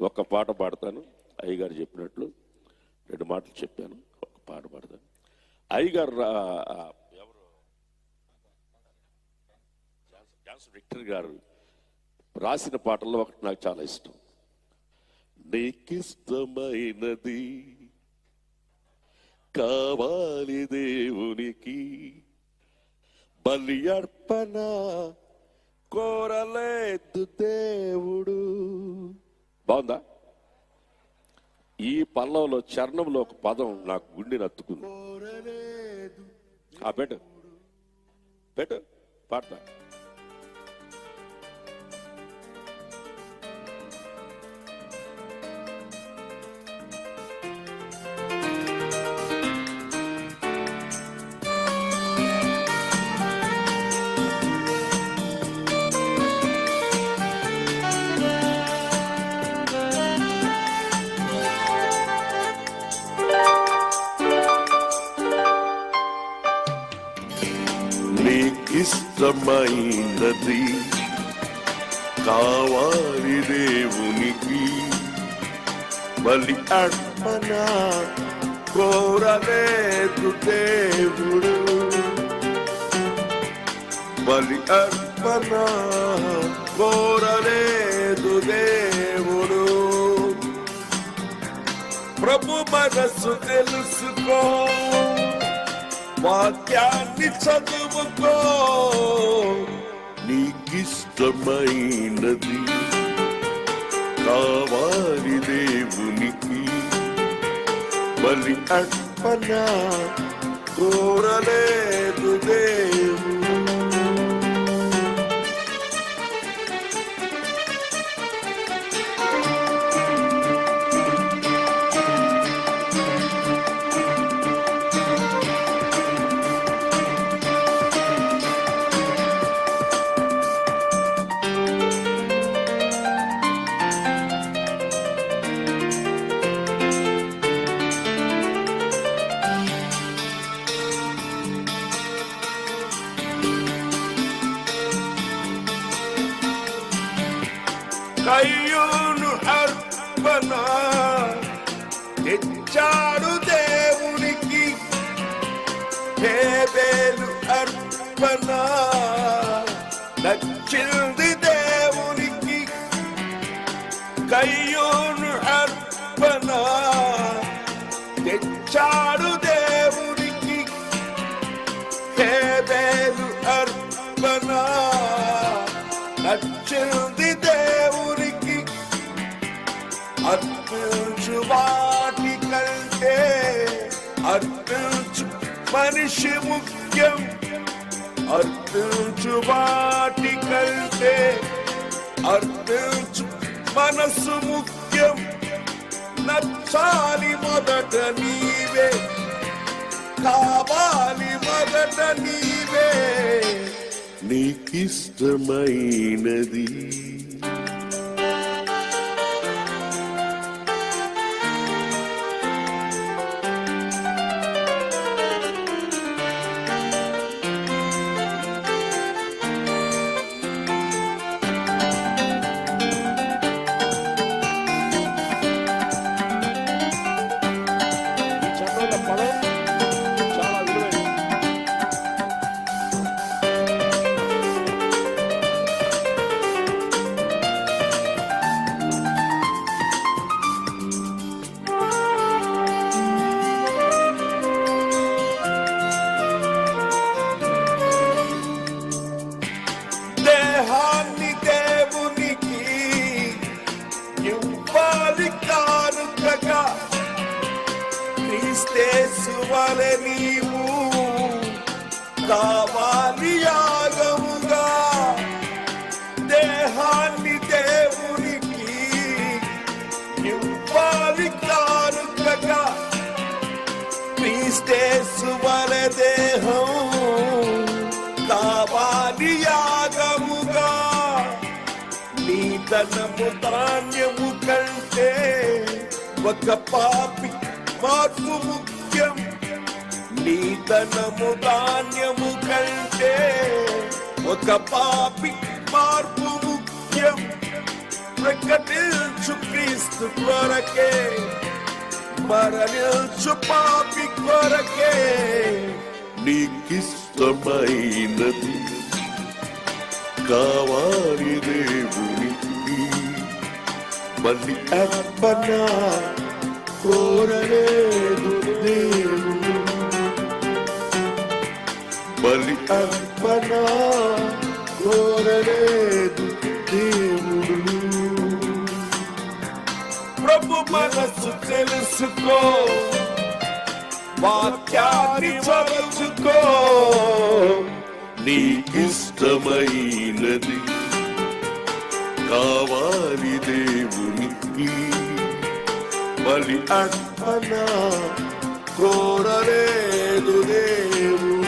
ఒక పాట పాడతాను. అయ్యగారు చెప్పినట్లు రెండు మాటలు చెప్పాను. ఒక పాట పాడతాను. అయ్యగారు రా- ఎవరు? జాన్సన్- జాన్సన్ విక్టర్ గారు రాసిన పాటల్లో ఒకటి నాకు చాలా ఇష్టం. నీకిష్టమైనది కావాలి దేవునికి. బలి అర్పణ కోరలేదు దేవుడు. బాగుందా? ఈ పల్లంలో చరణంలో ఒక పదం నాకు గుండె నత్తుకుంది. ఆ పెట్టు. పెట్టు. పాడతా. నీకిష్టమైనది కావాలి దేవునికి బలి అర్పణ కోరలేదు దేవుడు. బలి అర్పణ కోరలేదు దేవుడు. ప్రభు మనసు తెలుసుకో. వాక్యాన్ని చదువుకో. నీకిష్టమైనది కావాలి దేవునికి. బలి అర్పణ కోరలేదు దేవు కయ్యూను అర్పణ. తెచ్చాడు దేవునికి హేబేలు అర్పణ. నచ్చింది అర్పించు మనిషి ముఖ్యం. అర్థించు వాటి కంటే అర్థించు మనసు ముఖ్యం. నచ్చాలి మొదట నీవే. కావాలి మొదట నీవే. నీకిష్టమైనది. ఇవ్వాలి కానుకగా క్రీస్తేసు వలె నీవు కావాలి యాగముగా ధనము ధాన్యము కంటే ఒక పాపి మార్పు ముఖ్యం. నీ ధనము ధాన్యము కంటే ఒక పాపి మార్పు ముఖ్యం. ప్రకటించు క్రీస్తు కొరకే మరణించు పాపి కొరకే నీకిష్టమైనది కావాలి దేవుని మళ్ళీ అర్పణ కోరలేదు దేవుడు బలి అర్పణ కోరలేదు దేవుడు ప్రభు మనసు తెలుసుకో. వాక్యాన్ని చదువుకో. నీకిష్టమైనది కావాలి దేవునికి బలి అర్పణ కోరలేదు దేవుడు.